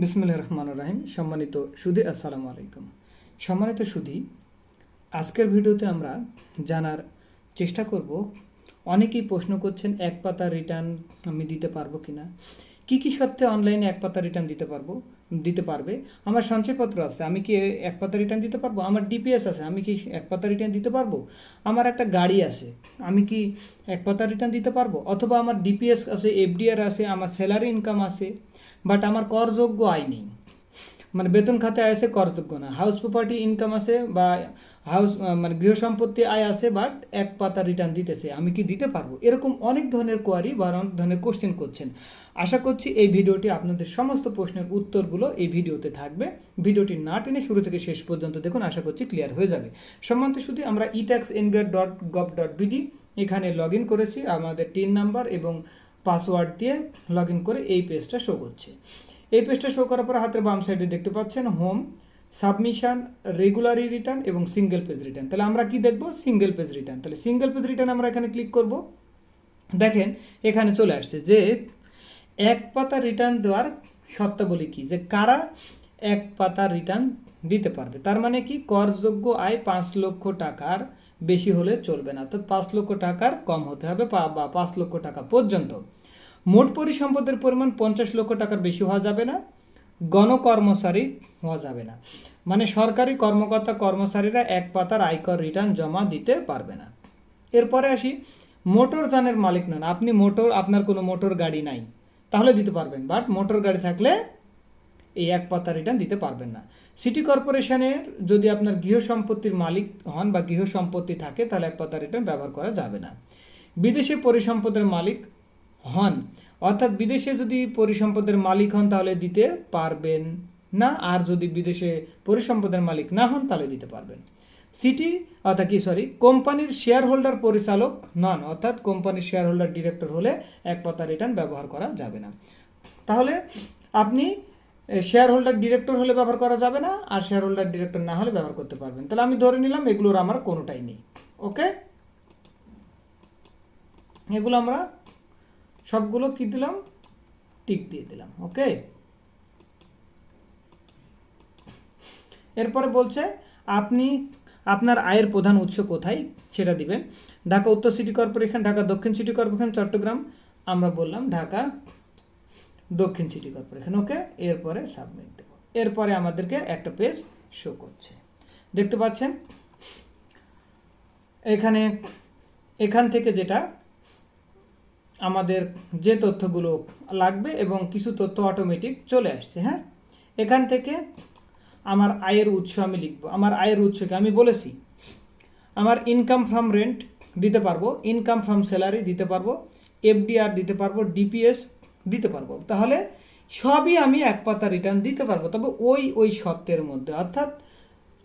বিসমুল্লাহ রহমান রাহিম। সম্মানিত সুধী আসসালামু আলাইকুম। সম্মানিত সুধী আজকের ভিডিওতে আমরা জানার চেষ্টা করব, অনেকেই প্রশ্ন করছেন, এক পাতা রিটার্ন আমি দিতে পারব কি না কী কী সত্ত্বে অনলাইনে এক পাতা রিটার্ন দিতে পারব, দিতে পারবে? আমার সঞ্চয়পত্র আছে, আমি কি এক পাতা রিটার্ন দিতে পারব? আমার ডিপিএস আছে, আমি কি এক পাতা রিটার্ন দিতে পারব? আমার একটা গাড়ি আছে, আমি কি এক পাতা রিটার্ন দিতে পারব? অথবা আমার ডিপিএস আছে এফডিআর আছে, আমার স্যালারি ইনকাম আছে বাট আমার করযোগ্য আয় নেই। মানে বেতন খাতে আয় আছে, করযোগ্য না। হাউস প্রপার্টি ইনকাম আছে বা হাউস মানে গৃহ সম্পত্তি আয় আছে বাট এক পাতা রিটার্ন দিতেছে। আমি কি দিতে পারব? এরকম অনেক ধরনের কোয়ারি বা অনেক ধরনের কোশ্চেন করছেন। আশা করছি এই ভিডিওটি আপনাদের সমস্ত প্রশ্নের উত্তরগুলো এই ভিডিওতে থাকবে। ভিডিওটি না টেনে শুরু থেকে শেষ পর্যন্ত দেখুন, আশা করছি ক্লিয়ার হয়ে যাবে। সম্বন্ধে শুধু আমরা etax NBR dot gov dot BD এখানে লগ ইন করেছি। আমাদের টিন নাম্বার এবং পাসওয়ার্ড দিয়ে লগ করে এই পেজটা শো করছে। এই পেজটা শো করার পর হাতের বাম সাইডে দেখতে পাচ্ছেন হোম সাবমিশন রেগুলারি রিটার্ন এবং সিঙ্গেল পেজ রিটার্ন তাহলে আমরা কি দেখব? সিঙ্গেল পেজ রিটার্ন তাহলে সিঙ্গেল পেজ রিটার্ন আমরা এখানে ক্লিক করব। দেখেন, এখানে চলে আসছে যে এক পাতা রিটার্ন দেওয়ার শর্তাবলী কি? যে কারা এক পাতা রিটার্ন দিতে পারবে? তার মানে কি? করযোগ্য আয় পাঁচ লক্ষ টাকার বেশি হলে চলবে না। অর্থাৎ পাঁচ লক্ষ টাকার কম হতে হবে বা পাঁচ লক্ষ টাকা পর্যন্ত। মোট পরিসম্পদের পরিমাণ পঞ্চাশ লক্ষ টাকার বেশি হওয়া যাবে না, গণকর্মচারী হওয়া যাবে না। মানে সরকারি কর্মকর্তা কর্মচারীরা এক পাতার আয়কর রিটার্ন জমা দিতে পারবে না। এরপরে আসি, মোটর যানের মালিক নন। আপনি মোটর, আপনার কোনো মোটর গাড়ি নাই, তাহলে দিতে পারবেন। বাট মোটর গাড়ি থাকলে এই এক পাতা রিটার্ন দিতে পারবেন না। সিটি কর্পোরেশনের যদি আপনার গৃহ সম্পত্তির মালিক হন বা গৃহ সম্পত্তি থাকে, তাহলে এক পাতা রিটার্ন ব্যবহার করা যাবে না। বিদেশে পরিসম্পদের মালিক হন। অর্থাৎ বিদেশে যদি পরিসম্পদের মালিক হন, তাহলে দিতে পারবেন না। আর যদি বিদেশে পরিসম্পদের মালিক না হন, তাহলে দিতে পারবেন। সিটি, অর্থাৎ কি সরি কোম্পানির শেয়ার হোল্ডার পরিচালক নন। অর্থাৎ কোম্পানির শেয়ার হোল্ডার ডিরেক্টর হলে এক পাতা রিটার্ন ব্যবহার করা যাবে না। তাহলে আপনি শেয়ার হোল্ডার ডিরেক্টর হলে ব্যবহার করা যাবে না, আর শেয়ার হোল্ডার ডিরেক্টর না হলে ব্যবহার করতে পারবেন। তাহলে আমি ধরে নিলাম, এগুলোর আমার কোনোটাই নেই। ওকে এগুলো আমরা সবগুলো কি দিলাম? টিক দিয়ে দিলাম ওকে এরপরে বলছে, আপনি, আপনার আয়ের প্রধান উৎস কোথায়? সেটা দিবেন। ঢাকা উত্তর সিটি কর্পোরেশন, ঢাকা দক্ষিণ সিটি কর্পোরেশন, চট্টগ্রাম, আমরা বললাম ঢাকা দক্ষিণ সিটি কর্পোরেশন ওকে এরপরে সাবমিট দেব। এরপরে আমাদেরকে একটা পেজ শো করছে। দেখতে পাচ্ছেন? এখানে, এখান থেকে যেটা আমাদের যে তথ্যগুলো লাগবে এবং কিছু তথ্য অটোমেটিক চলে আসছে হ্যাঁ? এখান থেকে আমার আয়ের উৎস আমি লিখব। আমার আয়ের উৎসকে আমি বলেছি, আমার ইনকাম ফ্রম রেন্ট দিতে পারব ইনকাম ফ্রম স্যালারি দিতে পারব এফডিআর দিতে পারব ডিপিএস দিতে পারব। তাহলে সবই আমি এক পাতা রিটার্ন দিতে পারব। তবে ওই ওই শর্তের মধ্যে, অর্থাৎ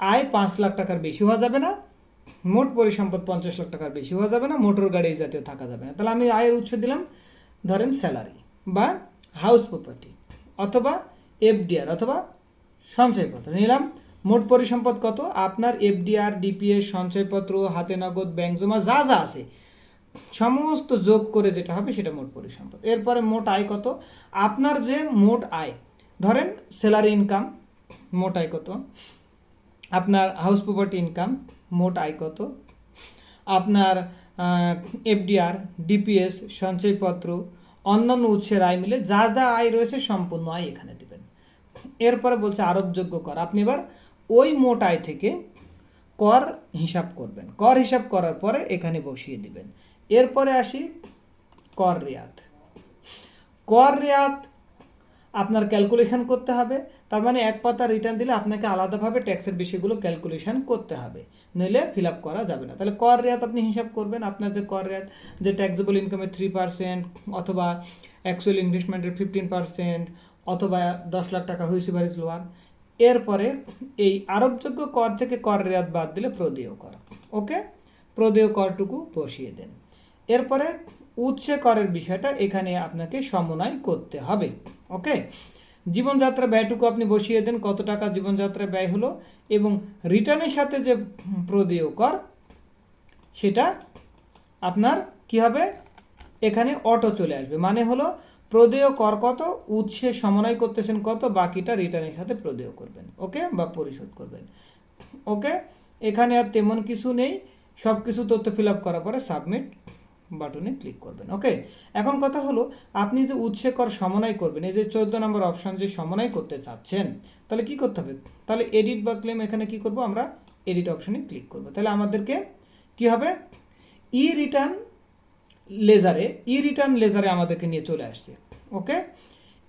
আয় পাঁচ লাখ টাকার বেশি হওয়া যাবে না মোট পরিসম্পদ পঞ্চাশ লাখ টাকার বেশি হওয়া যাবে না, মোটর গাড়ি জাতীয় থাকা যাবে না। তাহলে আমি আয়ের উৎস দিলাম, ধরেন স্যালারি বা হাউস প্রপার্টি অথবা এফডিআর অথবা সঞ্চয়পত্র। নিলাম, মোট পরিসম্পদ কত? আপনার এফডিআর ডিপিএস সঞ্চয়পত্র, হাতে নগদ ব্যাংক জমা, যা যা আছে, সমস্ত যোগ করে যেটা হবে সেটা মোট পরিসম্পদ। এরপরে মোট আয় কত? আপনার যে মোট আয়, ধরেন স্যালারি ইনকাম মোট আয় কত? আপনার হাউস প্রপার্টি ইনকাম মোট আয় কত? আপনার এফডিআর, ডিপিএস, সঞ্চয়পত্র, অন্যান্য উৎসের আয় মিলে যা যা আয় রয়েছে সম্পূর্ণ আয় এখানে দেবেন। এরপরে বলছে আরোপযোগ্য কর। আপনি এবার ওই মোট আয় থেকে কর হিসাব করবেন। কর হিসাব করার পরে এখানে বসিয়ে দিবেন। এরপরে আসি কর রেয়াত। কর রেয়াত আপনার ক্যালকুলেশন করতে হবে। তার মানে এক পাতা রিটার্ন দিলে আপনাকে আলাদাভাবে ট্যাক্সের বিষয়গুলো ক্যালকুলেশন করতে হবে। নইলে ফিল আপ করা যাবে না। তাহলে কর রেয়াত আপনি হিসাব করবেন। আপনার যে কর রেয়াত, যে ট্যাক্সেবল ইনকামের থ্রি পার্সেন্ট অথবা অ্যাকচুয়াল ইনভেস্টমেন্টের ফিফটিন পার্সেন্ট অথবা দশ লাখ টাকা হুইসি বারিজ লোয়ার। এরপরে এই আরোপযোগ্য কর থেকে কর রেয়াত বাদ দিলে প্রদেয় কর। ওকে? প্রদেয় করটুকু বসিয়ে দেন। এরপরে উৎসে করের বিষয়টা এখানে আপনাকে সমন্বয় করতে হবে। ওকে জীবনযাত্রা ব্যয়টুকু আপনি বসিয়ে দেন, কত টাকা জীবনযাত্রা ব্যয় হলো এবং রিটার্নের সাথে যে প্রদেয় কর, সেটা আপনার কি হবে? এখানে অটো চলে আসবে। মানে হলো প্রদেয় কর কত, উৎসে সমন্বয় করতেছেন কত, বাকিটা রিটার্নের সাথে প্রদেয় করবেন। ওকে বা পরিশোধ করবেন। ওকে এখানে আর তেমন কিছু নেই। সব কিছু তথ্য ফিল আপ করার পরে সাবমিট বাটনে ক্লিক করবেন ওকে এখন কথা হলো, আপনি যে উৎসে কর সমন্বয় করবেন, এই যে চোদ্দ নম্বর অপশন যে সমন্বয় করতে চাচ্ছেন, তাহলে কি করতে হবে? তাহলে এডিট বা ক্লেম এখানে কি করব আমরা? এডিট অপশনে ক্লিক করব। তাহলে আমাদেরকে কি হবে? ই রিটার্ন লেজারে ই রিটার্ন লেজারে আমাদেরকে নিয়ে চলে আসছে ওকে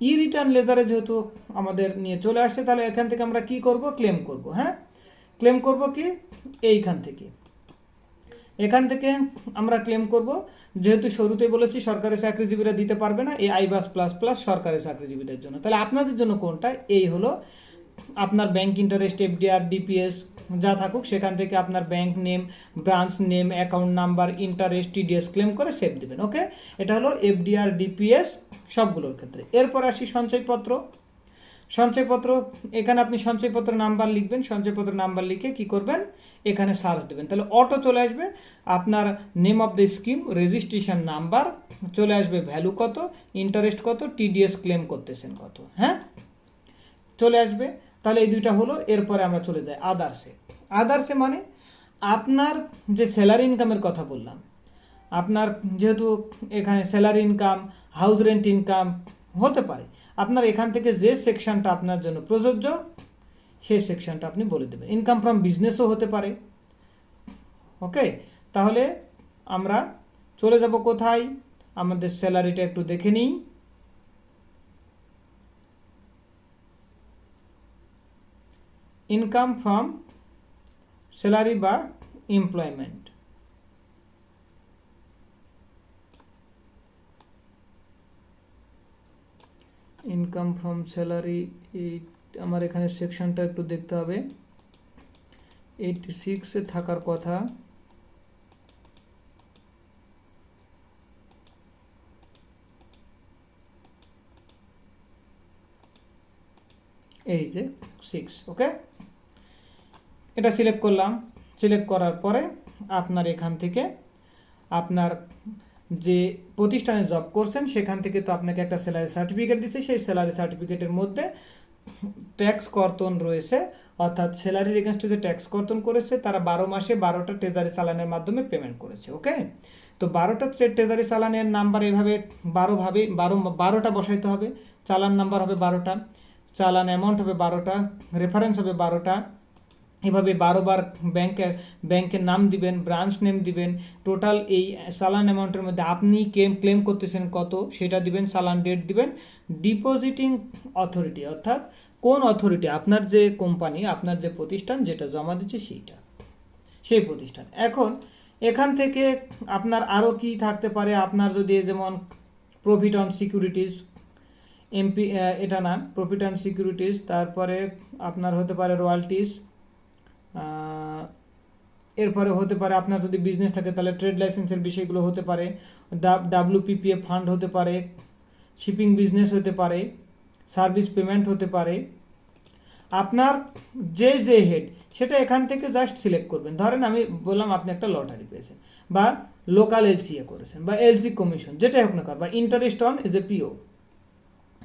ই রিটার্ন লেজারে যেহেতু আমাদের নিয়ে চলে আসছে, তাহলে এখান থেকে আমরা কি করব? ক্লেম করব হ্যাঁ? ক্লেম করব কি? এইখান থেকে। এখান থেকে আমরা ক্লেম করব, যেহেতু শুরুতে বলেছি সরকারি চাকরিজীবীরা দিতে পারবে না, এই আইবাস প্লাস প্লাস সরকারি চাকরিজীবীদের জন্য। তাহলে আপনাদের জন্য কোনটা? এই হলো আপনার ব্যাংক ইন্টারেস্ট এফডিআর ডিপিএস যা থাকুক, সেখান থেকে আপনার bank name branch name account number interest TDS claim করে সেভ দেবেন ওকে এটা হলো এফডিআর ডিপিএস সবগুলোর ক্ষেত্রে। এরপর আসি সঞ্চয়পত্র। সঞ্চয়পত্র, এখানে আপনি সঞ্চয়পত্র নাম্বার লিখবেন। সঞ্চয়পত্র নাম্বার লিখে কি করবেন? এখানে সার্চ দেবেন। তাহলে অটো চলে আসবে। আপনার name of the scheme registration number চলে আসবে ভ্যালু কত ইন্টারেস্ট কত টিডিএস ক্লেম করতেছেন কত হ্যাঁ? চলে আসবে। তাহলে এই দুইটা হলো, এরপরে আমরা চলে যাই আদার্সে আদার্সে মানে আপনার যে স্যালারি ইনকামের কথা বললাম, আপনার যেহেতু এখানে salary income house rent income হতে পারে। আপনার এখান থেকে যে সেকশনটা আপনার জন্য প্রযোজ্য সেই সেকশনটা আপনি বলে দেবেন। ইনকাম ফ্রম বিজনেসও হতে পারে। ওকে তাহলে আমরা চলে যাব কোথায়? আমাদের স্যালারিটা একটু দেখে নিই। ইনকাম ফ্রম স্যালারি বা এমপ্লয়মেন্ট ইনকাম ফ্রম স্যালারি আমার এখানে সেকশনটা একটু দেখতে হবে। এইটটি সিক্সে থাকার কথা। এই যে সিক্স ওকে এটা সিলেক্ট করলাম। সিলেক্ট করার পরে আপনার এখান থেকে আপনার যে প্রতিষ্ঠানে জব করছেন, সেখান থেকে তো আপনাকে একটা স্যালারি সার্টিফিকেট দিচ্ছে সেই স্যালারি সার্টিফিকেটের মধ্যে ট্যাক্স কর্তন রয়েছে, অর্থাৎ স্যালারির এগেনস্টে যে ট্যাক্স কর্তন করেছে, তারা বারো মাসে বারোটা ট্রেজারি চালানের মাধ্যমে পেমেন্ট করেছে ওকে তো বারোটা ট্রেজারি চালানের নাম্বার এভাবে বারোভাবে বারো, বারোটা বসাইতে হবে, চালান নাম্বার হবে বারোটা, চালান অ্যামাউন্ট হবে বারোটা রেফারেন্স হবে বারোটা এভাবে বারোবার ব্যাংকে, ব্যাংকের নাম দিবেন ব্রাঞ্চ নেম দিবেন টোটাল এই চালান অ্যামাউন্টের মধ্যে আপনি ক্লেম ক্লেম করতেছেন কত, সেটা দিবেন চালান ডেট দিবেন ডিপোজিটিং অথরিটি অর্থাৎ কোন অথরিটি আপনার যে কোম্পানি আপনার যে প্রতিষ্ঠান যেটা জমা দিচ্ছে সেইটা, সেই প্রতিষ্ঠান। এখন এখান থেকে আপনার আরও কি থাকতে পারে? আপনার যদি যেমন প্রফিট অন সিকিউরিটিজ এমপি এটা না প্রফিট অ্যান্ড সিকিউরিটিজ তারপরে আপনার হতে পারে রয়্যালটিস এরপরে হতে পারে আপনার যদি বিজনেস থাকে, তাহলে ট্রেড লাইসেন্সের বিষয়গুলো হতে পারে ডাব্লিউপিপিএ ফান্ড হতে পারে শিপিং বিজনেস হতে পারে সার্ভিস পেমেন্ট হতে পারে। আপনার যে যে হেড সেটা এখান থেকে জাস্ট সিলেক্ট করবেন। ধরেন আমি বললাম আপনি একটা লটারি পেয়েছেন, বা লোকাল এলসিএ করেছেন, বা এলসি কমিশন যেটাই হোক না কার বা ইন্টারেস্ট অন এজ এ পিও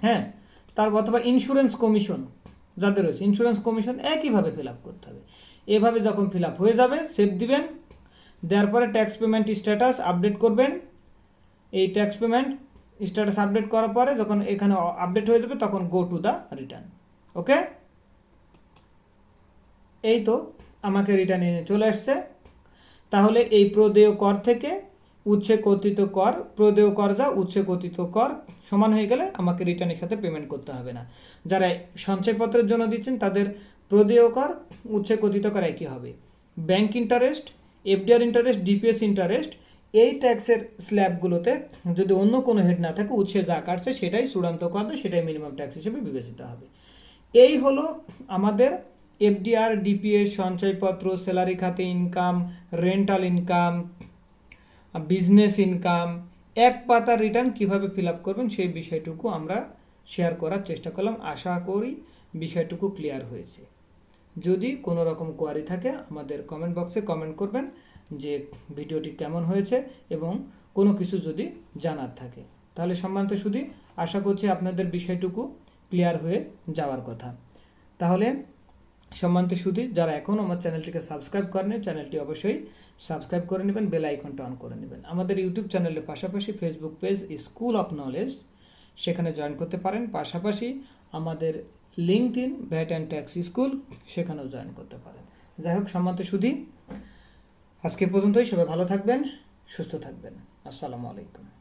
হ্যাঁ? তারপর অথবা ইন্স্যুরেন্স কমিশন যাদের রয়েছে ইন্স্যুরেন্স কমিশন একইভাবে ফিল আপ করতে হবে। এভাবে যখন ফিল হয়ে যাবে সেভ দিবেন। দেওয়ার পরে ট্যাক্স পেমেন্ট স্ট্যাটাস আপডেট করবেন। এই ট্যাক্স পেমেন্ট স্ট্যাটাস আপডেট করার পরে যখন এখানে আপডেট হয়ে যাবে, তখন go to the return okay এই তো আমাকে রিটার্ন চলে আসছে। তাহলে এই প্রদেয় কর থেকে উচ্ছে কর্তৃত কর, প্রদেয় কর যা উচ্ছে কর্তৃত কর, সমান হয়ে গেলে আমাকে রিটার্নের সাথে পেমেন্ট করতে হবে না। যারা সঞ্চয়পত্রের জন্য দিচ্ছেন, তাদের প্রদেয় কর উচ্ছে কর্তৃত কর একই হবে? Bank interest FDR interest DPS interest এই ট্যাক্সের স্ল্যাবগুলোতে যদি অন্য কোনো হেড না থাকে উচ্ছে যা কাটছে সেটাই চূড়ান্ত করবে, সেটাই মিনিমাম ট্যাক্স হিসেবে বিবেচিত হবে। এই হলো আমাদের এফডিআর ডিপিএস সঞ্চয়পত্র স্যালারি খাতে income rental income business income এক পাতা রিটার্ন কীভাবে ফিল আপ করবেন সেই বিষয়টুকু আমরা শেয়ার করার চেষ্টা করলাম। আশা করি বিষয়টুকু ক্লিয়ার হয়েছে। যদি কোনো রকম কোয়ারি থাকে, আমাদের কমেন্ট বক্সে কমেন্ট করবেন যে ভিডিওটি কেমন হয়েছে এবং কোনো কিছু যদি জানার থাকে। তাহলে সম্মানিত শুধু আশা করছি আপনাদের বিষয়টুকু ক্লিয়ার হয়ে যাওয়ার কথা। তাহলে সম্মানিত সুধী, যারা এখনও আমার চ্যানেলটিকে সাবস্ক্রাইব করেনি, চ্যানেলটি অবশ্যই সাবস্ক্রাইব করে নেবেন বেল আইকনটা অন করে নেবেন। আমাদের ইউটিউব চ্যানেলের পাশাপাশি Facebook page school of knowledge সেখানে জয়েন করতে পারেন। পাশাপাশি আমাদের LinkedIn VAT and tax school, সেখানেও জয়েন করতে পারেন। যাই হোক, সম্মানিত সুধী, আজকে পর্যন্তই, সবাই ভালো থাকবেন, সুস্থ থাকবেন। আসসালামু আলাইকুম।